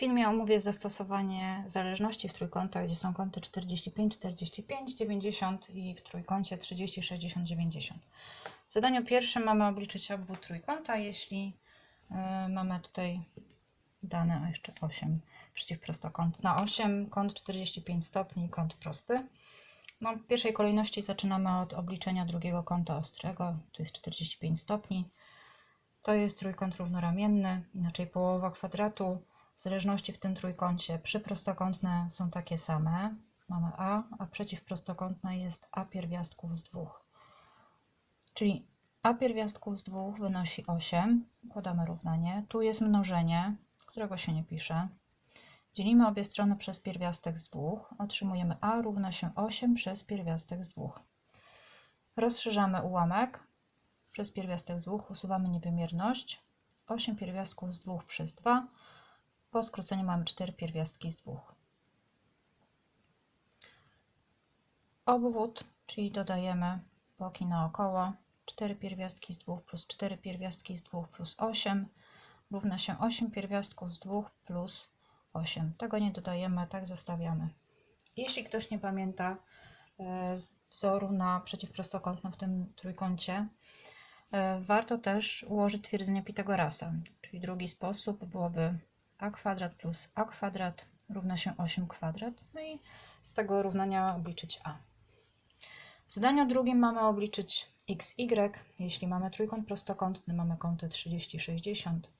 filmie omówię zastosowanie zależności w trójkątach, gdzie są kąty 45, 45, 90 i w trójkącie 30, 60, 90. W zadaniu pierwszym mamy obliczyć obwód trójkąta, jeśli y, mamy tutaj dane, a jeszcze 8 przeciwprostokąt na 8, kąt 45 stopni, kąt prosty. No, w pierwszej kolejności zaczynamy od obliczenia drugiego kąta ostrego, to jest 45 stopni. To jest trójkąt równoramienny, inaczej połowa kwadratu. Zależności w tym trójkącie przyprostokątne są takie same. Mamy a, a przeciwprostokątne jest a pierwiastków z dwóch. Czyli a pierwiastków z dwóch wynosi 8. Układamy równanie. Tu jest mnożenie, którego się nie pisze. Dzielimy obie strony przez pierwiastek z dwóch. Otrzymujemy a równa się 8 przez pierwiastek z dwóch. Rozszerzamy ułamek przez pierwiastek z dwóch, usuwamy niewymierność. 8 pierwiastków z dwóch przez 2. Po skróceniu mamy 4 pierwiastki z dwóch. Obwód, czyli dodajemy boki naokoło. 4 pierwiastki z 2 plus 4 pierwiastki z 2 plus 8 równa się 8 pierwiastków z 2 plus 8. Tego nie dodajemy, tak zostawiamy. Jeśli ktoś nie pamięta e, z wzoru na przeciwprostokątną w tym trójkącie, e, warto też ułożyć twierdzenie Pitagorasa. Czyli drugi sposób byłoby a kwadrat plus a kwadrat równa się 8 kwadrat. No i z tego równania obliczyć a. W zadaniu drugim mamy obliczyć x, y. Jeśli mamy trójkąt prostokątny, mamy kąty 30, 60.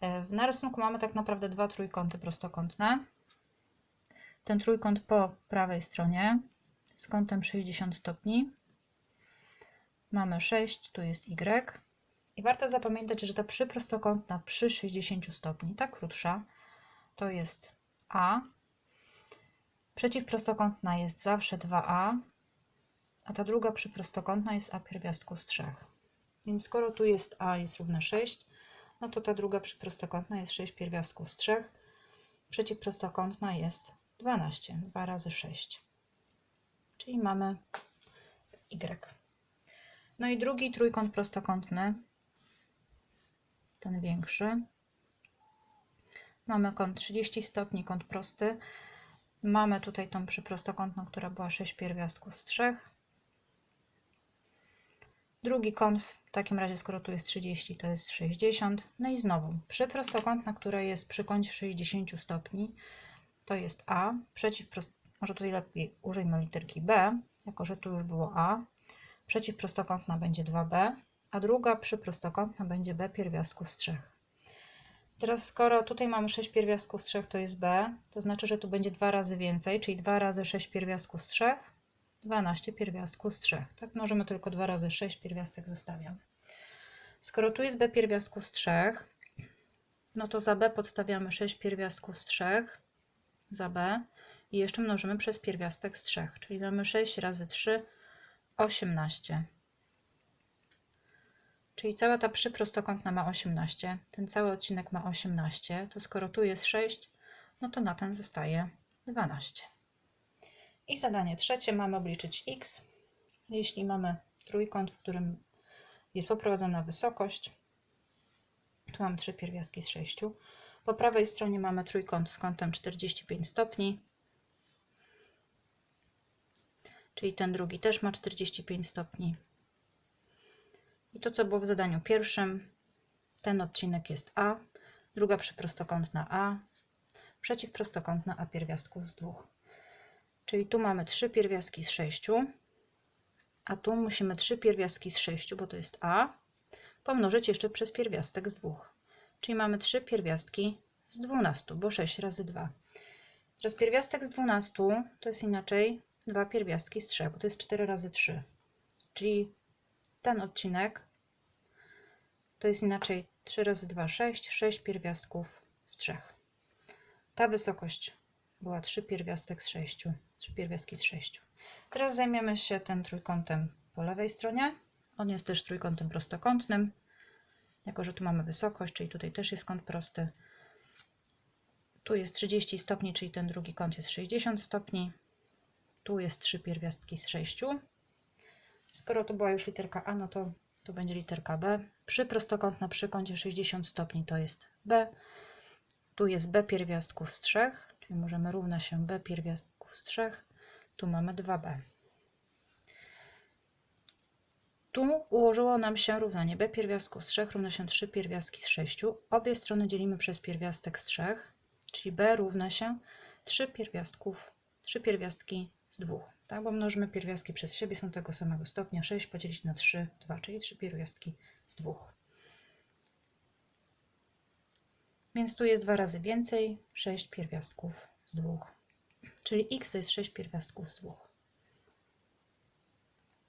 E, Na rysunku mamy tak naprawdę dwa trójkąty prostokątne. Ten trójkąt po prawej stronie z kątem 60 stopni. Mamy 6, tu jest y. I warto zapamiętać, że ta przyprostokątna przy 60 stopni, ta krótsza, to jest a. Przeciwprostokątna jest zawsze 2a, a ta druga przyprostokątna jest a pierwiastków z 3. Więc skoro tu jest a jest równe 6, no to ta druga przyprostokątna jest 6 pierwiastków z 3. Przeciwprostokątna jest 12, 2 razy 6. Czyli mamy y. No i drugi trójkąt prostokątny, ten większy. Mamy kąt 30 stopni, kąt prosty. Mamy tutaj tą przyprostokątną, która była 6 pierwiastków z 3. Drugi kąt, w takim razie skoro tu jest 30, to jest 60. No i znowu, przyprostokątna, która jest przy kącie 60 stopni, to jest A. Przeciwprost... Może tutaj lepiej użyjmy literki B, jako że tu już było A. Przeciwprostokątna będzie 2B, a druga przyprostokątna będzie B pierwiastków z 3. Teraz skoro tutaj mamy 6 pierwiastków z 3, to jest B, to znaczy, że tu będzie 2 razy więcej, czyli 2 razy 6 pierwiastków z 3, 12 pierwiastków z 3. Tak mnożymy tylko 2 razy 6, pierwiastek zostawiamy. Skoro tu jest B pierwiastków z 3, no to za B podstawiamy 6 pierwiastków z 3, za B i jeszcze mnożymy przez pierwiastek z 3, czyli mamy 6 razy 3, 18. Czyli cała ta przyprostokątna ma 18, ten cały odcinek ma 18, to skoro tu jest 6, no to na ten zostaje 12. I zadanie trzecie mamy obliczyć x. Jeśli mamy trójkąt, w którym jest poprowadzona wysokość, tu mam trzy pierwiastki z 6. Po prawej stronie mamy trójkąt z kątem 45 stopni, czyli ten drugi też ma 45 stopni. I to, co było w zadaniu pierwszym, ten odcinek jest A, druga przyprostokątna A, przeciwprostokątna A pierwiastków z dwóch. Czyli tu mamy trzy pierwiastki z 6, a tu musimy trzy pierwiastki z 6, bo to jest A, pomnożyć jeszcze przez pierwiastek z 2. Czyli mamy trzy pierwiastki z 12, bo 6 razy 2. Teraz pierwiastek z 12 to jest inaczej dwa pierwiastki z 3, bo to jest 4 razy 3. Czyli ten odcinek to jest inaczej 3 razy 2, 6, 6 pierwiastków z 3. Ta wysokość była 3 pierwiastek z 6, 3 pierwiastki z 6. Teraz zajmiemy się tym trójkątem po lewej stronie. On jest też trójkątem prostokątnym, jako że tu mamy wysokość, czyli tutaj też jest kąt prosty. Tu jest 30 stopni, czyli ten drugi kąt jest 60 stopni. Tu jest 3 pierwiastki z 6. Skoro to była już literka A, no to tu będzie literka B. Przy prostokątna przy kącie 60 stopni to jest B. Tu jest b pierwiastków z 3, czyli możemy równa się b pierwiastków z 3. Tu mamy 2b. Tu ułożyło nam się równanie b pierwiastków z 3 równa się 3 pierwiastki z 6. Obie strony dzielimy przez pierwiastek z 3, czyli b równa się 3 pierwiastków, 3 pierwiastki z 2. Tak, bo mnożymy pierwiastki przez siebie, są tego samego stopnia. 6 podzielić na 3, 2, czyli 3 pierwiastki z 2. Więc tu jest dwa razy więcej, 6 pierwiastków z 2. Czyli x to jest 6 pierwiastków z 2.